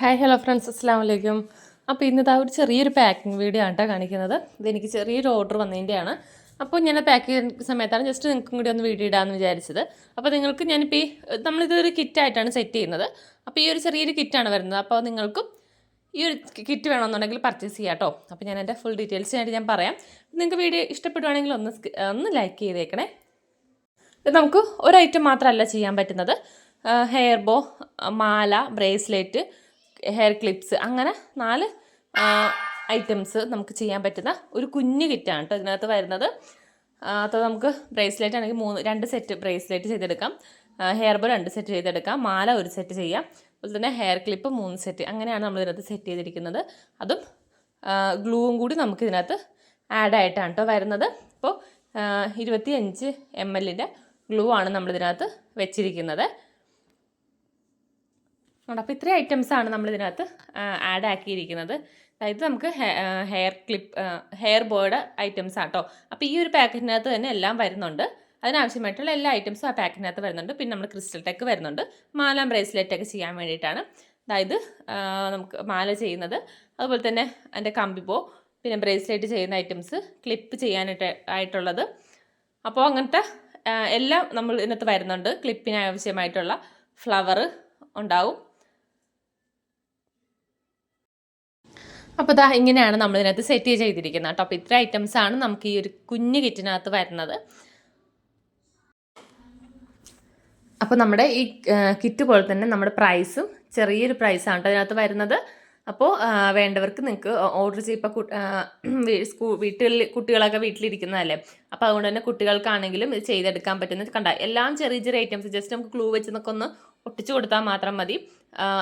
Hi hello friends അസ്സാം വലൈക്കും അപ്പോൾ ഇന്ന് ആ ഒരു ചെറിയൊരു പാക്കിംഗ് വീഡിയോ ആണ് കേട്ടോ കാണിക്കുന്നത്. ഇതെനിക്ക് ചെറിയൊരു ഓർഡർ വന്നതിന്റെയാണ് അപ്പോൾ ഞാൻ പാക്ക് ചെയ്യുന്ന സമയത്താണ് ജസ്റ്റ് നിങ്ങൾക്കും കൂടി ഒന്ന് വീഡിയോ ഇടാമെന്ന് വിചാരിച്ചത്. അപ്പോൾ നിങ്ങൾക്ക് ഞാനിപ്പോൾ ഈ നമ്മളിതൊരു കിറ്റായിട്ടാണ് സെറ്റ് ചെയ്യുന്നത്. അപ്പോൾ ഈ ഒരു ചെറിയൊരു കിറ്റാണ് വരുന്നത്. അപ്പോൾ നിങ്ങൾക്കും ഈ ഒരു കിറ്റ് വേണമെന്നുണ്ടെങ്കിൽ പർച്ചേസ് ചെയ്യാം കേട്ടോ അപ്പോൾ ഞാൻ എന്റെ ഫുൾ ഡീറ്റെയിൽസ് ആയിട്ട് ഞാൻ പറയാം. നിങ്ങൾക്ക് വീഡിയോ ഇഷ്ടപ്പെടുവാണെങ്കിൽ ഒന്ന് ഒന്ന് ലൈക്ക് ചെയ്തേക്കണേ. നമുക്ക് ഒരു ഐറ്റം മാത്രമല്ല ചെയ്യാൻ പറ്റുന്നത്. ഹെയർ ബോ മാല ബ്രേസ്ലെറ്റ് ഹെയർ ക്ലിപ്സ് അങ്ങനെ നാല് ഐറ്റംസ് നമുക്ക് ചെയ്യാൻ പറ്റുന്ന ഒരു കുഞ്ഞു കിറ്റാണ് കേട്ടോ ഇതിനകത്ത് വരുന്നത്. അപ്പോൾ നമുക്ക് ബ്രേസ്ലെറ്റ് ആണെങ്കിൽ മൂന്ന് രണ്ട് സെറ്റ് ബ്രേസ്ലെറ്റ് ചെയ്തെടുക്കാം. ഹെയർ ബോ രണ്ട് സെറ്റ് ചെയ്തെടുക്കാം. മാല ഒരു സെറ്റ് ചെയ്യാം. അതുപോലെ തന്നെ ഹെയർ ക്ലിപ്പ് മൂന്ന് സെറ്റ് അങ്ങനെയാണ് നമ്മൾ ഇതിനകത്ത് സെറ്റ് ചെയ്തിരിക്കുന്നത്. അതും ഗ്ലൂവും കൂടി നമുക്ക് ഇതിനകത്ത് ആഡ് ആയിട്ടാണ് കേട്ടോ വരുന്നത്. അപ്പോൾ ഇരുപത്തി അഞ്ച് എം എല്ലിന്റെ ഗ്ലൂ ആണ് നമ്മളിതിനകത്ത് വെച്ചിരിക്കുന്നത്. അപ്പോൾ ഇത്രയും നമ്മൾ ഇതിനകത്ത് ആഡ് ആക്കിയിരിക്കുന്നത്. അതായത് നമുക്ക് ഹെയർ ക്ലിപ്പ് ഹെയർ ബോയുടെ ഐറ്റംസ് ആട്ടോ അപ്പോൾ ഈ ഒരു പാക്കറ്റിനകത്ത് തന്നെ എല്ലാം വരുന്നുണ്ട്. അതിനാവശ്യമായിട്ടുള്ള എല്ലാ ഐറ്റംസും ആ പാക്കറ്റിനകത്ത് വരുന്നുണ്ട്. പിന്നെ നമ്മൾ ക്രിസ്റ്റൽ ടെക്ക് വരുന്നുണ്ട്. മാല ബ്രേസ്ലെറ്റ് ഒക്കെ ചെയ്യാൻ വേണ്ടിയിട്ടാണ്. അതായത് നമുക്ക് മാല ചെയ്യുന്നത്. അതുപോലെ തന്നെ അതിന്റെ കമ്പി ബോ പിന്നെ ബ്രേസ്ലെറ്റ് ചെയ്യുന്ന ഐറ്റംസ് ക്ലിപ്പ് ചെയ്യാനായിട്ട് ആയിട്ടുള്ളത്. അപ്പോൾ അങ്ങനത്തെ എല്ലാം നമ്മൾ ഇതിനകത്ത് വരുന്നുണ്ട്. ക്ലിപ്പിന് ആവശ്യമായിട്ടുള്ള ഫ്ലവർ ഉണ്ടാവും. അപ്പോൾ ഇതാ ഇങ്ങനെയാണ് നമ്മൾ ഇതിനകത്ത് സെറ്റ് ചെയ്തിരിക്കുന്നത് കേട്ടോ. അപ്പോൾ ഇത്ര ആണ് നമുക്ക് ഈ ഒരു കുഞ്ഞു കിറ്റിനകത്ത് വരുന്നത്. അപ്പോൾ നമ്മുടെ ഈ കിറ്റ് പോലെ തന്നെ നമ്മുടെ പ്രൈസും ചെറിയൊരു പ്രൈസാണ് കേട്ടോ ഇതിനകത്ത് വരുന്നത്. അപ്പോൾ വേണ്ടവർക്ക് നിങ്ങൾക്ക് ഓർഡർ ചെയ്യുമ്പോൾ സ്കൂൾ വീട്ടിൽ കുട്ടികളൊക്കെ വീട്ടിലിരിക്കുന്നതല്ലേ? അപ്പോൾ അതുകൊണ്ട് തന്നെ കുട്ടികൾക്കാണെങ്കിലും ഇത് ചെയ്തെടുക്കാൻ പറ്റുന്നത്. കണ്ട എല്ലാം ചെറിയ ചെറിയ ഐറ്റംസ് ജസ്റ്റ് നമുക്ക് ക്ലൂ വെച്ച് നിൽക്കൊന്ന് ഒട്ടിച്ചു കൊടുത്താൽ മാത്രം മതി.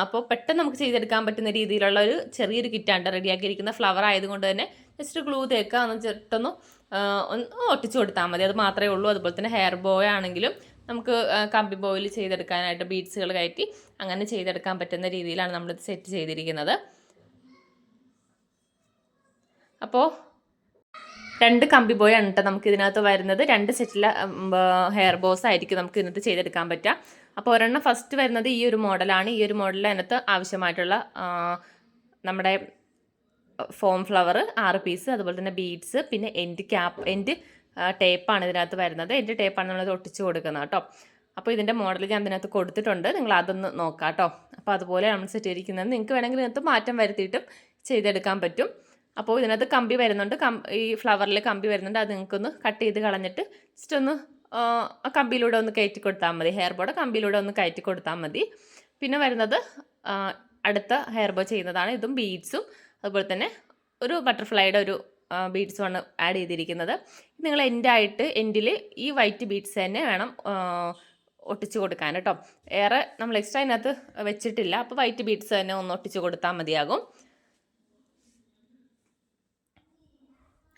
അപ്പോൾ പെട്ടെന്ന് നമുക്ക് ചെയ്തെടുക്കാൻ പറ്റുന്ന രീതിയിലുള്ള ഒരു ചെറിയൊരു കിറ്റാണ് റെഡിയാക്കിയിരിക്കുന്ന ഫ്ലവർ ആയതുകൊണ്ട് തന്നെ ജസ്റ്റ് ഗ്ലൂ തേക്കുക ഒന്ന് ചെട്ടൊന്ന് ഒന്ന് ഒട്ടിച്ചു കൊടുത്താൽ മതി. അത് മാത്രമേ ഉള്ളൂ. അതുപോലെ തന്നെ ഹെയർ ബോയ് ആണെങ്കിലും നമുക്ക് കമ്പി ബോയിൽ ചെയ്തെടുക്കാനായിട്ട് ബീഡ്സുകൾ കയറ്റി അങ്ങനെ ചെയ്തെടുക്കാൻ പറ്റുന്ന രീതിയിലാണ് നമ്മളിത് സെറ്റ് ചെയ്തിരിക്കുന്നത്. അപ്പോൾ രണ്ട് കമ്പി ബോയ് ആണ് കേട്ടോ നമുക്ക് ഇതിനകത്ത് വരുന്നത്. രണ്ട് സെറ്റിലെ ഹെയർ ബോസ് ആയിരിക്കും നമുക്ക് ഇതിനകത്ത് ചെയ്തെടുക്കാൻ പറ്റുക. അപ്പോൾ ഒരെണ്ണം ഫസ്റ്റ് വരുന്നത് ഈ ഒരു മോഡലാണ്. ഈ ഒരു മോഡലിൽ അതിനകത്ത് ആവശ്യമായിട്ടുള്ള നമ്മുടെ ഫോം ഫ്ലവർ ആറ് പീസ് അതുപോലെ തന്നെ ബീഡ്സ് പിന്നെ എൻഡ് ക്യാപ്പ് എൻഡ് ടേപ്പാണ് ഇതിനകത്ത് വരുന്നത്. എൻഡ് ടേപ്പാണ് നമ്മളത് ഒട്ടിച്ച് കൊടുക്കുന്നത് കേട്ടോ. അപ്പോൾ ഇതിന്റെ മോഡൽ ഞാൻ ഇതിനകത്ത് കൊടുത്തിട്ടുണ്ട്. നിങ്ങൾ അതൊന്ന് നോക്കാം കേട്ടോ അപ്പോൾ അതുപോലെ നമ്മൾ സെറ്റ് ചെയ്തിരിക്കുന്നത്. നിങ്ങൾക്ക് വേണമെങ്കിൽ ഇതിനകത്ത് മാറ്റം വരുത്തിയിട്ടും ചെയ്തെടുക്കാൻ പറ്റും. അപ്പോൾ ഇതിനകത്ത് കമ്പി വരുന്നുണ്ട്. കം ഈ ഫ്ലവറിൽ കമ്പി വരുന്നുണ്ട്. അത് നിങ്ങൾക്കൊന്ന് കട്ട് ചെയ്ത് കളഞ്ഞിട്ട് ജസ്റ്റ് ഒന്ന് കമ്പിയിലൂടെ ഒന്ന് കയറ്റി കൊടുത്താൽ മതി. ഹെയർ ബോയുടെ കമ്പിയിലൂടെ ഒന്ന് കയറ്റി കൊടുത്താൽ മതി. പിന്നെ വരുന്നത് അടുത്ത ഹെയർ ബോ ചെയ്യുന്നതാണ്. ഇതും ബീഡ്സും അതുപോലെ തന്നെ ഒരു ബട്ടർഫ്ലൈയുടെ ഒരു ബീഡ്സുമാണ് ആഡ് ചെയ്തിരിക്കുന്നത്. നിങ്ങൾ എൻഡായിട്ട് എൻഡിൽ ഈ വൈറ്റ് ബീഡ്സ് തന്നെ വേണം ഒട്ടിച്ചു കൊടുക്കാൻ കേട്ടോ. ഏറെ നമ്മൾ എക്സ്ട്രാ അതിനകത്ത് വെച്ചിട്ടില്ല. അപ്പോൾ വൈറ്റ് ബീഡ്സ് തന്നെ ഒന്ന് ഒട്ടിച്ച് കൊടുത്താൽ മതിയാകും.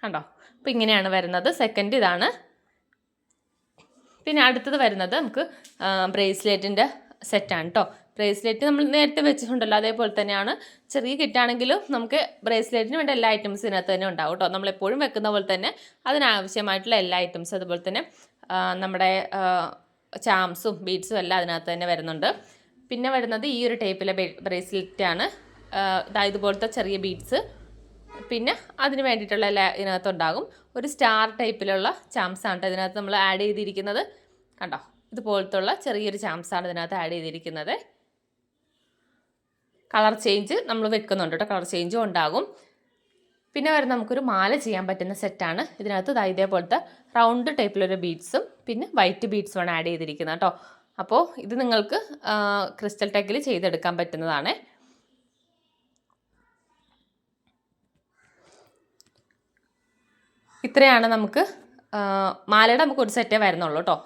കണ്ടോ? അപ്പോൾ ഇങ്ങനെയാണ് വരുന്നത്. സെക്കൻഡ് ഇതാണ്. പിന്നെ അടുത്തത് വരുന്നത് നമുക്ക് ബ്രേസ്ലെറ്റിന്റെ സെറ്റാണ് കേട്ടോ ബ്രേസ്ലെറ്റ് നമ്മൾ നേരത്തെ വെച്ചിട്ടുണ്ടല്ലോ അതേപോലെ തന്നെയാണ്. ചെറിയ കിറ്റാണെങ്കിലും നമുക്ക് ബ്രേസ്ലെറ്റിന് വേണ്ട എല്ലാ ഐറ്റംസും ഇതിനകത്ത് തന്നെ ഉണ്ടാവും കേട്ടോ നമ്മളെപ്പോഴും വെക്കുന്ന പോലെ തന്നെ അതിനാവശ്യമായിട്ടുള്ള എല്ലാ ഐറ്റംസും അതുപോലെ തന്നെ നമ്മുടെ ചാംസും ബീഡ്സും എല്ലാം അതിനകത്ത് തന്നെ വരുന്നുണ്ട്. പിന്നെ വരുന്നത് ഈ ഒരു ടൈപ്പിലെ ബ്രേസ്ലെറ്റാണ് ഇതായതുപോലത്തെ ചെറിയ ബീഡ്സ് പിന്നെ അതിന് വേണ്ടിയിട്ടുള്ള എല്ലാ ഇതിനകത്തുണ്ടാകും. ഒരു സ്റ്റാർ ടൈപ്പിലുള്ള ചാംസാണ് ഇതിനകത്ത് നമ്മൾ ആഡ് ചെയ്തിരിക്കുന്നത്. കണ്ടോ? ഇതുപോലത്തുള്ള ചെറിയൊരു ചാംസാണ് ഇതിനകത്ത് ആഡ് ചെയ്തിരിക്കുന്നത്. കളർ ചേഞ്ച് നമ്മൾ വെക്കുന്നുണ്ട് കേട്ടോ കളർ ചേഞ്ചും ഉണ്ടാകും. പിന്നെ വരുന്ന നമുക്കൊരു മാല ചെയ്യാൻ പറ്റുന്ന സെറ്റാണ് ഇതിനകത്ത് ഇതാ ഇതേപോലത്തെ റൗണ്ട് ടൈപ്പിലൊരു ബീഡ്സും പിന്നെ വൈറ്റ് ബീഡ്സുമാണ് ആഡ് ചെയ്തിരിക്കുന്നത് കേട്ടോ അപ്പോൾ ഇത് നിങ്ങൾക്ക് ക്രിസ്റ്റൽ ടെക്കിൽ ചെയ്തെടുക്കാൻ പറ്റുന്നതാണ്. ഇത്രയാണ് നമുക്ക് മാലയുടെ നമുക്ക് ഒരു സെറ്റേ വരുന്നുള്ളൂ കേട്ടോ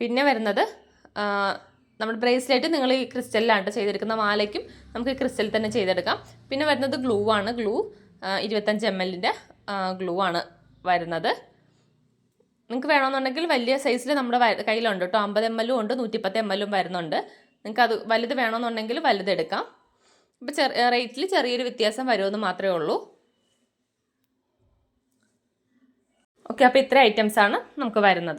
പിന്നെ വരുന്നത് നമ്മൾ ബ്രേസ്ലെറ്റ് നിങ്ങൾ ഈ ക്രിസ്റ്റലിലാണ് ചെയ്തെടുക്കുന്ന മാലയ്ക്കും നമുക്ക് ക്രിസ്റ്റൽ തന്നെ ചെയ്തെടുക്കാം. പിന്നെ വരുന്നത് ഗ്ലൂ ആണ്. ഗ്ലൂ ഇരുപത്തഞ്ച് എം എല്ലിന്റെ ഗ്ലൂ ആണ് വരുന്നത്. നിങ്ങൾക്ക് വേണമെന്നുണ്ടെങ്കിൽ വലിയ സൈസിൽ നമ്മുടെ കയ്യിലുണ്ട് കേട്ടോ അമ്പത് എം എല്ലും ഉണ്ട് നൂറ്റിപ്പത്ത് എം എല്ലും വരുന്നുണ്ട്. നിങ്ങൾക്ക് അത് വലുത് വേണമെന്നുണ്ടെങ്കിൽ വലുതെടുക്കാം. ഇപ്പോൾ ചെറിയ റേറ്റിൽ ചെറിയൊരു വ്യത്യാസം വരുമെന്ന് മാത്രമേ ഉള്ളൂ. ഓക്കെ അപ്പോൾ ഇത്ര ഐറ്റംസ് ആണ് നമുക്ക് വരുന്നത്.